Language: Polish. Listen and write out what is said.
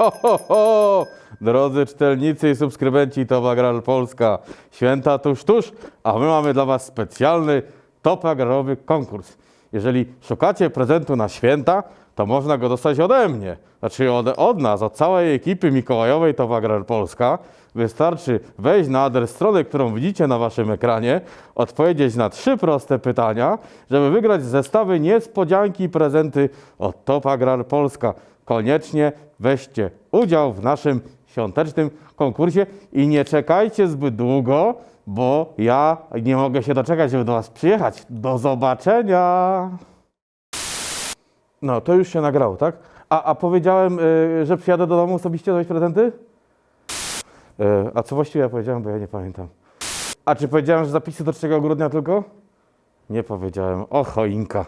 Ho, ho, ho! Drodzy czytelnicy i subskrybenci Top Agrar Polska, święta tuż, tuż, a my mamy dla Was specjalny top agrarowy konkurs. Jeżeli szukacie prezentu na święta, to można go dostać ode mnie, znaczy od, od nas, od całej ekipy Mikołajowej Top Agrar Polska. Wystarczy wejść na adres strony, którą widzicie na Waszym ekranie, odpowiedzieć na trzy proste pytania, żeby wygrać zestawy niespodzianki i prezenty od Top Agrar Polska. Koniecznie weźcie udział w naszym świątecznym konkursie i nie czekajcie zbyt długo, bo ja nie mogę się doczekać, żeby do Was przyjechać. Do zobaczenia! No, to już się nagrało, tak? A, a powiedziałem, y, że przyjadę do domu osobiście dać prezenty? Y, a co właściwie ja powiedziałem, bo ja nie pamiętam. A czy powiedziałem, że zapisy do 3 grudnia tylko? Nie powiedziałem. O, choinka.